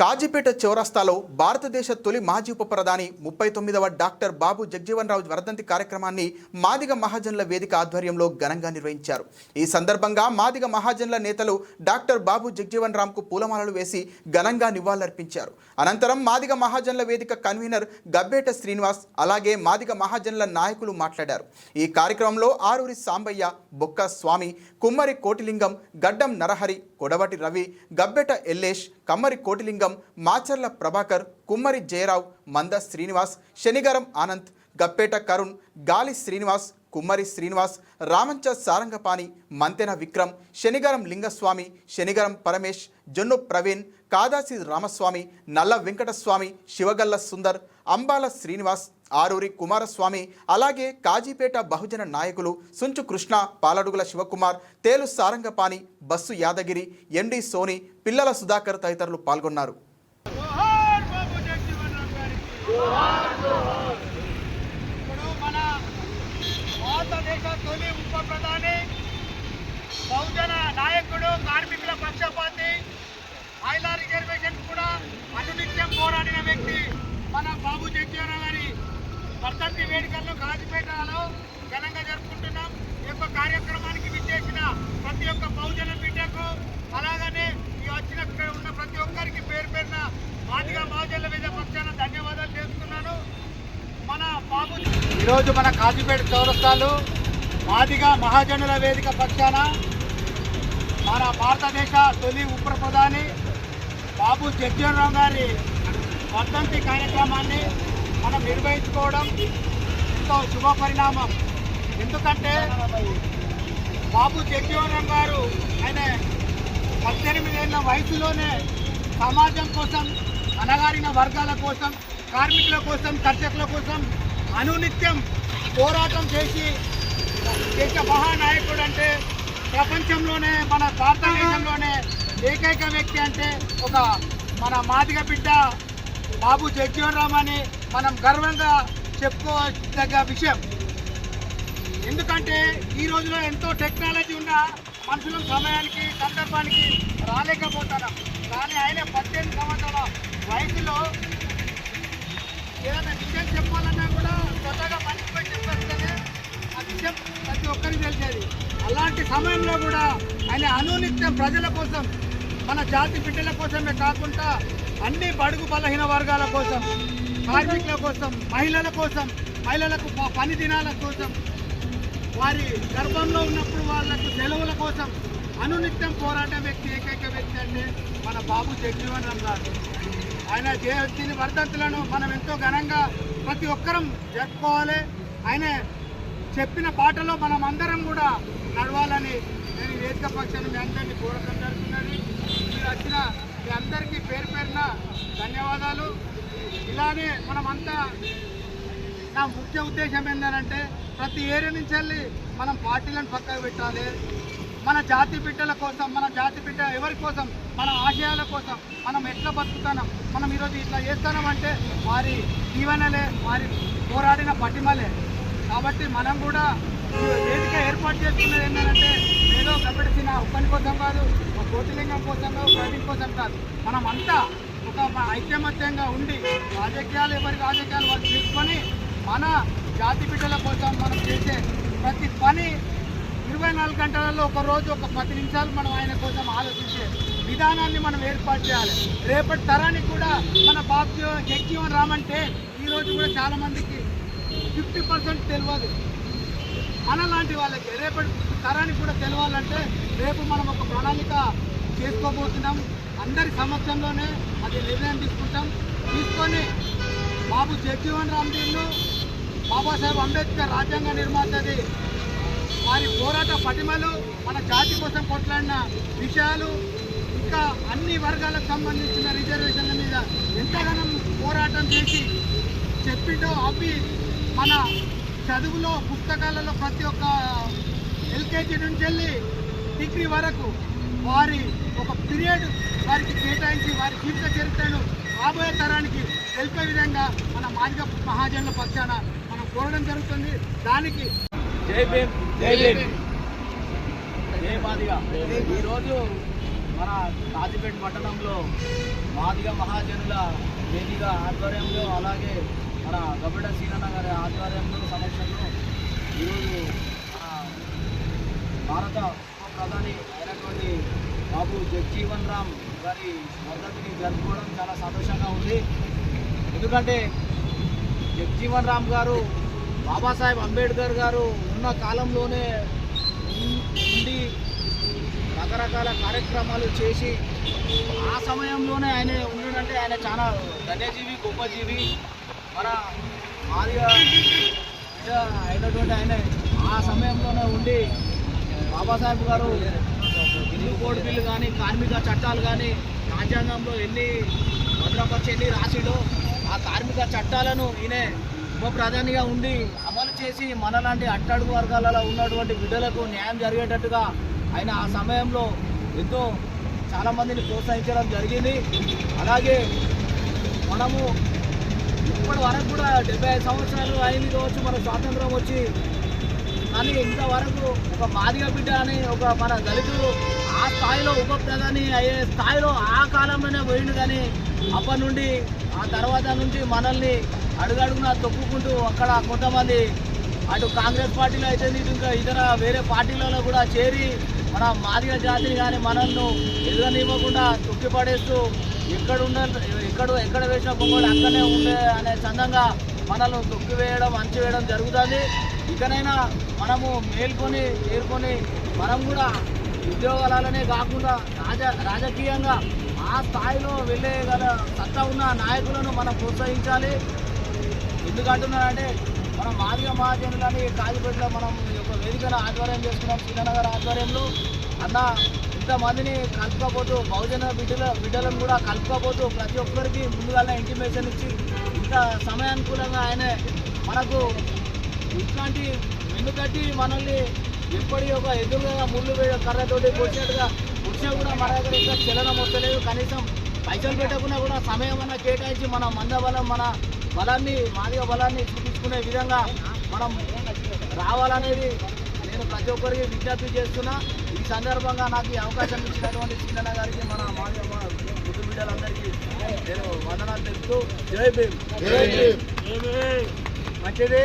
కాజీపేట చౌరస్తాలో భారతదేశ తొలి మాజీ ఉప ప్రధాని ముప్పై తొమ్మిదవ డాక్టర్ బాబు జగ్జీవన్ రావు వర్ధంతి కార్యక్రమాన్ని మాదిగ మహాజన్ల వేదిక ఆధ్వర్యంలో ఘనంగా నిర్వహించారు. ఈ సందర్భంగా మాదిగ మహాజన్ల నేతలు డాక్టర్ బాబు జగ్జీవన్ రామ్కు పూలమాలలు వేసి ఘనంగా నివాళులర్పించారు. అనంతరం మాదిగ మహాజన్ల వేదిక కన్వీనర్ గబ్బేట శ్రీనివాస్ అలాగే మాదిగ మహాజన్ల నాయకులు మాట్లాడారు. ఈ కార్యక్రమంలో ఆరూరి సాంబయ్య బొక్క స్వామి కుమ్మరి కోటిలింగం గడ్డం నరహరి కొడవటి రవి గబ్బెట ఎల్లేష్ కమ్మరి కోటిలింగం మాచర్ల ప్రభాకర్ కుమ్మరి జయరావు మంద శ్రీనివాస్ శనిగరం ఆనంద్ గప్పేట కరుణ్ గాలి శ్రీనివాస్ కుమ్మరి శ్రీనివాస్ రామంచ సారంగపాణి మంతెన విక్రమ్ శనిగరం లింగస్వామి శనిగరం పరమేష్ జొన్ను ప్రవీణ్ కాదాసి రామస్వామి నల్ల వెంకటస్వామి శివగల్ల సుందర్ అంబాల శ్రీనివాస్ ఆరూరి కుమారస్వామి అలాగే కాజీపేట బహుజన నాయకులు సుంచు కృష్ణ పాలడుగుల శివకుమార్ తేలు సారంగపాణి బస్సు యాదగిరి ఎండి సోని పిల్లల సుధాకర్ తదితరులు పాల్గొన్నారు. మన బహుజన నాయకుడు కార్మికుల పక్షపాతి మహిళా రిజర్వేషన్ కూడా అనునిత్యం పోరాడిన వ్యక్తి మన బాబు జగ్జీవన్ గారి వర్ధంతి వేడుకల్లో కాజిపేటలో ఘనంగా జరుపుకుంటున్నాం. ఈ యొక్క కార్యక్రమానికి విచ్చేసిన ప్రతి ఒక్క బహుజన బిడ్డకు అలాగనే ఈ వచ్చిన ఇక్కడ ఉన్న ప్రతి ఒక్కరికి పేరు పేరున మాదిగా మహాజన్ల మీద పక్షాన ధన్యవాదాలు చేస్తున్నాను మన బాబు ఈరోజు మన కాజీపేట చౌరస్తాలు మాదిగా మహాజనుల వేదిక పక్షాన మన భారతదేశ తొలి ఉప ప్రధాని బాబు జగ్జీవన్ గారి వర్ధంతి కార్యక్రమాన్ని మనం నిర్వహించుకోవడం ఎంతో శుభ పరిణామం. ఎందుకంటే బాబు జగ్జీవనం గారు ఆయన పద్దెనిమిదేళ్ళ వయసులోనే సమాజం కోసం అనగారిన వర్గాల కోసం కార్మికుల కోసం కర్షకుల కోసం అనునిత్యం పోరాటం చేసి దేశ మహానాయకుడు అంటే ప్రపంచంలోనే మన భారతదేశంలోనే ఏకైక వ్యక్తి అంటే ఒక మన మాదిగ బిడ్డ బాబు జగ్జీవన్ రామ్ అని మనం గర్వంగా చెప్పుకోదగ్గ విషయం. ఎందుకంటే ఈ రోజులో ఎంతో టెక్నాలజీ ఉన్న మనుషులు సమయానికి సందర్భానికి రాలేకపోతున్నాం. కానీ ఆయన పద్దెనిమిది సంవత్సరాల వయసులో ఏదైనా విషయం చెప్పాలన్నా కూడా స్వతహాగా మనిషిపై చెప్పేస్తేనే ఆ విషయం ప్రతి ఒక్కరికి తెలిసేది. అలాంటి సమయంలో కూడా ఆయన అనునిత్యం ప్రజల కోసం మన జాతి బిడ్డల కోసమే కాకుండా అన్ని బడుగు బలహీన వర్గాల కోసం కార్మికుల కోసం మహిళల కోసం మహిళలకు పని దినాల కోసం వారి గర్భంలో ఉన్నప్పుడు వాళ్ళకు సెలవుల కోసం అనునిత్యం పోరాటం వ్యక్తి ఏకైక వ్యక్తి అంటే మన బాబు జగ్జీవన్ రామ్ గారు. ఆయన జయంతిని వర్ధంతులను మనం ఎంతో ఘనంగా ప్రతి ఒక్కరం జరుపుకోవాలి. ఆయన చెప్పిన పాటలో మనం అందరం కూడా నడవాలని నేను ఈ వేదిక పక్షాన్ని మీ అందరినీ కోరడం జరుగుతున్నది. మీరు వచ్చిన మీ అందరికీ పేరు పేరున ధన్యవాదాలు. ఇలానే మనమంతా నా ముఖ్య ఉద్దేశం ఏంటంటే ప్రతి ఏరియా నుంచి వెళ్ళి మనం పార్టీలను పక్కకు పెట్టాలి. మన జాతి బిడ్డల కోసం మన జాతి బిడ్డ ఎవరి కోసం మన ఆశయాల కోసం మనం ఎట్లా బతుకుతున్నాం మనం ఈరోజు ఇట్లా చేస్తున్నామంటే వారి జీవనలే వారి పోరాడిన పటిమలే కాబట్టి మనం కూడా వేదిక ఏర్పాటు చేసుకున్నది ఏంటంటే ఏదో కబడిసిన ఒక్కని కోసం కాదు ఒక కోటిలింగం కోసం కాదు ప్రవీణ్ కోసం కాదు. మనం అంతా ఒక ఐక్యమత్యంగా ఉండి రాజకీయాలు ఎవరి రాజకీయాలు వాళ్ళు తీసుకొని మన జాతి బిడ్డల కోసం మనం చేసే ప్రతి పని ఇరవై నాలుగు గంటలలో ఒక రోజు ఒక పది నిమిషాలు మనం ఆయన కోసం ఆలోచించే విధానాన్ని మనం ఏర్పాటు చేయాలి. రేపటి తరానికి కూడా మన బాబు జగ్జీవన్ రామంటే ఈరోజు కూడా చాలామందికి ఫిఫ్టీ పర్సెంట్ తెలియదు. మనలాంటి వాళ్ళకి రేపటి తరానికి కూడా తెలవాలంటే రేపు మనం ఒక ప్రణాళిక చేసుకోబోతున్నాం. అందరి సమక్షంలోనే అది నిర్ణయం తీసుకుంటాం. తీసుకొని బాబు జగ్జీవన్ రామ్ దీన్ను బాబాసాహెబ్ అంబేద్కర్ రాజ్యాంగ నిర్మాతది వారి పోరాట పటిమలు మన జాతి కోసం కొట్లాడిన విషయాలు ఇంకా అన్ని వర్గాలకు సంబంధించిన రిజర్వేషన్ల మీద ఎంతగానో పోరాటం చేసి చెప్పిండో అవి మన చదువులో పుస్తకాలలో ప్రతి ఒక్క ఎల్కేజీ నుంచి వెళ్ళి డిగ్రీ వరకు వారి ఒక పీరియడ్ వారికి కేటాయించి వారి జీవిత చరిత్రను రాబోయే తరానికి తెలిపే విధంగా మన మాదిగ మహాజనుల పక్షాన మనం కోరడం జరుగుతుంది. దానికి జై భీమ్ జై భీమ్. జై మాదిగా. ఈరోజు మన కాజీపేట పట్టణంలో మాదిగ మహాజనుల వేదిక ఆధ్వర్యంలో అలాగే మన గబ్బిడ సీనన్న గారి ఆధ్వర్యంలో సమక్షంలో ఈరోజు భారత ఉప ప్రధాని అయినటువంటి బాబు జగ్జీవన్ రామ్ గారి మద్దతుని జరుపుకోవడం చాలా సంతోషంగా ఉంది. ఎందుకంటే జగ్జీవన్ రామ్ గారు బాబాసాహెబ్ అంబేద్కర్ గారు ఉన్న కాలంలోనే ఉండి రకరకాల కార్యక్రమాలు చేసి ఆ సమయంలోనే ఆయన ఉండడంటే ఆయన చాలా ధన్యజీవి గొప్పజీవి మన మాదిగా అయినటువంటి ఆయన ఆ సమయంలోనే ఉండి బాబాసాహెబ్ గారు ఇల్లు కోడ్ బిల్లు కానీ కార్మిక చట్టాలు కానీ రాజ్యాంగంలో ఎన్ని భద్రపరిచి ఎన్ని రాసిడో ఆ కార్మిక చట్టాలను ఈయన ఉప ప్రధానిగా ఉండి అమలు చేసి మనలాంటి అట్టడుగు వర్గాలలో ఉన్నటువంటి బిడ్డలకు న్యాయం జరిగేటట్టుగా ఆయన ఆ సమయంలో ఎంతో చాలామందిని ప్రోత్సహించడం జరిగింది. అలాగే మనము ఇప్పటి వరకు కూడా డెబ్బై ఐదు సంవత్సరాలు అయింది కావచ్చు మన స్వాతంత్రం వచ్చి. కానీ ఇంతవరకు ఒక మాదిగ బిడ్డ అని ఒక మన దళితులు ఆ స్థాయిలో ఉప ప్రధాని అయ్యే స్థాయిలో ఆ కాలంలోనే పోయిండు కానీ అప్పటి నుండి ఆ తర్వాత నుంచి మనల్ని అడుగడుగున తొక్కుకుంటూ అక్కడ కొంతమంది అటు కాంగ్రెస్ పార్టీలో అయితే ఇంకా ఇతర వేరే పార్టీలలో కూడా చేరి మన మాదిగ జాతిని కానీ మనల్ని ఎదురనివ్వకుండా తొక్కిపడేస్తూ ఎక్కడ ఉన్న ఎక్కడ ఎక్కడ వేసిన బొమ్మలు అక్కడనే ఉండే అనే చందంగా మనల్ని తొక్కి వేయడం అంచి వేయడం జరుగుతుంది. ఇకనైనా మనము మేల్కొని ఏర్కొని మనం కూడా ఉద్యోగాలనే కాకుండా రాజ రాజకీయంగా ఆ స్థాయిలో వెళ్ళేగల సత్తా ఉన్న నాయకులను మనం ప్రోత్సహించాలి. ఎందుకంటున్నారంటే మనం మాదిగ మహాజనులని కాజీపేటలో మనం ఈ యొక్క వేదికను ఆధ్వర్యం చేసుకున్నాం శ్రీనగర్ ఆధ్వర్యంలో. అన్న ఇంతమందిని కలుపుకోబోతూ బహుజన బిడ్డల బిడ్డలను కూడా కలుపుకోబోతూ ప్రతి ఒక్కరికి ముందుగానే ఇంటిమేషన్ ఇచ్చి ఇంత సమయానుకూలంగా ఆయన మనకు ఇట్లాంటి వెన్నుకట్టి మనల్ని ఎప్పటి ఒక ఎదురుగా ముళ్ళు కర్రతోటి పొడిచినట్టుగా వచ్చినా కూడా మన దగ్గర ఇంకా చలనం వస్తలేదు. కనీసం పైసలు పెట్టకుండా కూడా సమయం అన్న కేటాయించి మన మందబలం మన బలాన్ని మాదిగ బలాన్ని చూపించుకునే విధంగా మనం రావాలనేది నేను ప్రతి ఒక్కరికి విజ్ఞప్తి చేస్తున్నా. ఈ సందర్భంగా నాకు ఈ అవకాశం ఇచ్చినటువంటి చిన్న గారికి మన మాదిగ మా ముద్దు బిడ్డలందరికీ నేను వందనాలు తెలుపుతూ జై భీమ్. మంచిది.